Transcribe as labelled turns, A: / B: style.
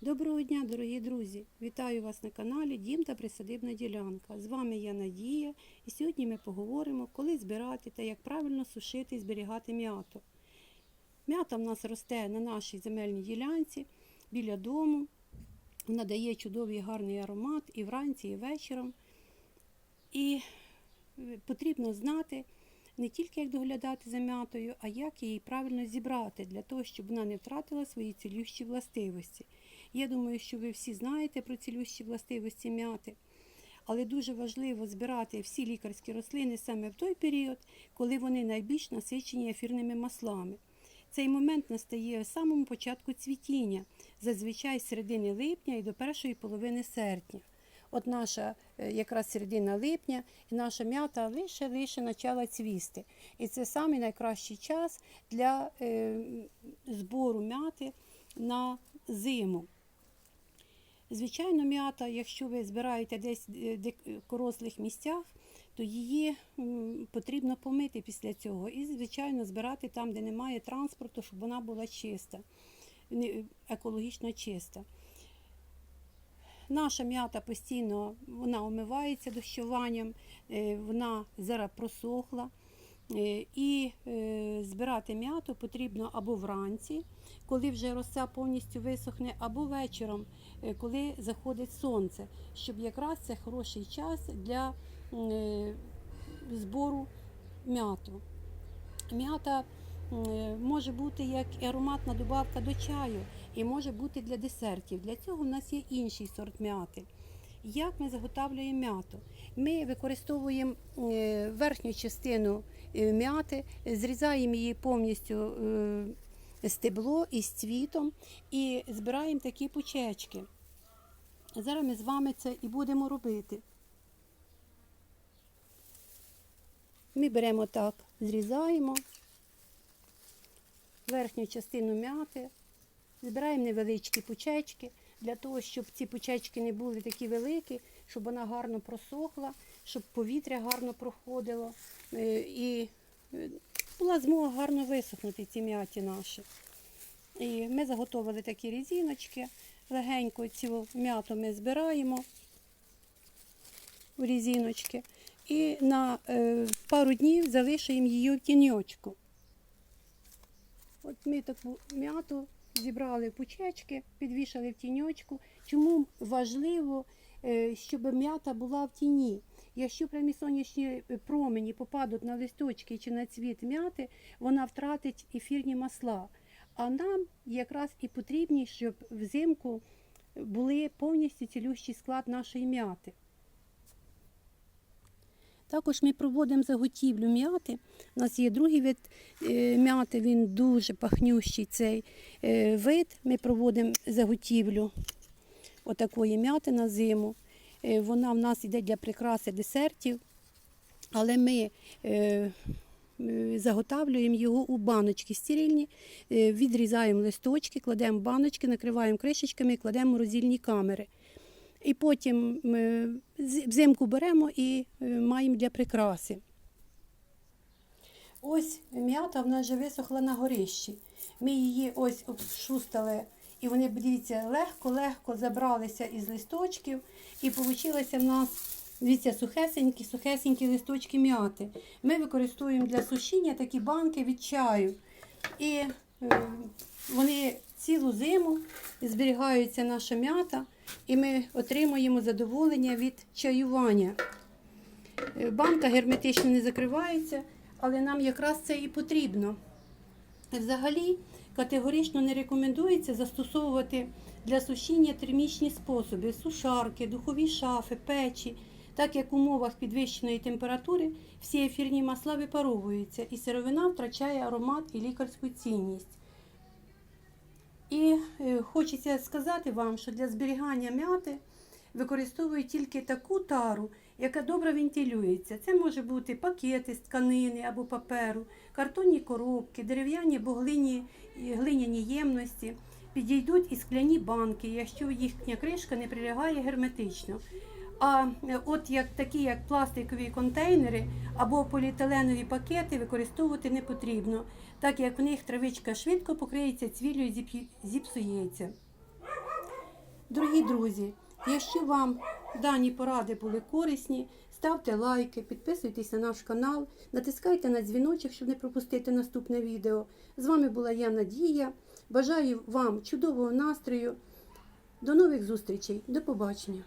A: Доброго дня, дорогі друзі! Вітаю вас на каналі Дім та Присадибна ділянка. З вами я Надія, і сьогодні ми поговоримо, коли збирати та як правильно сушити і зберігати м'яту. М'ята в нас росте на нашій земельній ділянці біля дому. Вона дає чудовий гарний аромат і вранці, і вечором. І е, потрібно знати не тільки як доглядати за м'ятою, а як її правильно зібрати для того, щоб вона не втратила свої цілющі властивості. Я думаю, що ви всі знаєте про цілющі властивості м'яти. Але дуже важливо збирати всі лікарські рослини саме в той період, коли вони найбільш насичені ефірними маслами. Цей момент настає в самому початку цвітіння, зазвичай з середини липня і до першої половини серпня. От наша е, якраз середина липня, і наша м'ята лише-лише почала цвісти. І це самий найкращий час для е, збору м'яти на зиму. Звичайно, м'ята, якщо ви збираєте десь е, в дикорослих місцях, то її потрібно помити після цього. І, звичайно, збирати там, де немає транспорту, щоб вона була чиста, екологічно чиста. Наша м'ята постійно вона омивається дощуванням, е, вона зараз просохла. Е, І е, збирати м'яту потрібно або вранці, коли вже роса повністю висохне, або вечором, е, коли заходить сонце, щоб якраз це хороший час для збору м'яту. М'ята може бути як ароматна добавка до чаю, і може бути для десертів. Для цього в нас є інший сорт м'яти. Як ми заготовлюємо м'яту? Ми використовуємо е, верхню частину е, м'яти, зрізаємо її повністю е, стебло із цвітом і збираємо такі пучечки. Зараз ми з вами це і будемо робити. Ми беремо так, зрізаємо верхню частину м'яти, збираємо невеличкі пучечки для того, щоб ці пучечки не були такі великі, щоб вона гарно просохла, щоб повітря гарно проходило е, і е, була змога гарно висохнути ці м'яті наші. І ми заготовили такі різіночки. Легенько цю м'яту ми збираємо в різіночки і на е, пару днів залишуємо її в тіньочку. От ми таку м'яту зібрали пучечки, підвішали в тіньочку. Чому важливо, е, щоб м'ята була в тіні? Якщо прямі сонячні промені попадуть на листочки чи на цвіт м'яти, вона втратить ефірні масла. А нам якраз і потрібні, щоб взимку були повністю цілющий склад нашої м'яти. Також ми проводимо заготівлю м'яти. У нас є другий вид е, м'яти, він дуже пахнющий цей е, вид. Ми проводимо заготівлю отакої м'яти на зиму. Е, Вона в нас йде для прикраси десертів, але ми заготавлюємо його у баночки стерильні, відрізаємо листочки, кладемо баночки, накриваємо кришечками і кладемо в морозильні камери. І потім взимку беремо і е, маємо для прикраси. Ось м'ята в нас вже висохла на горищі. Ми її ось обшустали, і вони, дивіться, легко-легко забралися із листочків. І вийшло в нас, дивіться, сухесенькі, сухесенькі листочки м'яти. Ми використовуємо для сушіння такі банки від чаю. І е, вони цілу зиму зберігається наша м'ята, і ми отримуємо задоволення від чаювання. Е, Банка герметично не закривається, але нам якраз це і потрібно. Взагалі категорично не рекомендується застосовувати для сушіння термічні способи сушарки, духові шафи, печі, так як в умовах підвищеної температури всі ефірні масла випаровуються і сировина втрачає аромат і лікарську цінність. І е, хочеться сказати вам, що для зберігання м'яти використовують тільки таку тару, яка добре вентилюється. Це може бути пакети з тканини або паперу, картонні коробки, дерев'яні або глині, глиняні ємності. Підійдуть і скляні банки, якщо їхня кришка не прилягає герметично. А е, от як такі, як пластикові контейнери або поліетиленові пакети використовувати не потрібно, так як в них травичка швидко покриється цвіллю і зіпсується. Дорогі друзі, якщо вам дані поради були корисні, ставте лайки, підписуйтесь на наш канал, натискайте на дзвіночок, щоб не пропустити наступне відео. З вами була я Надія. Бажаю вам чудового настрою. До нових зустрічей. До побачення.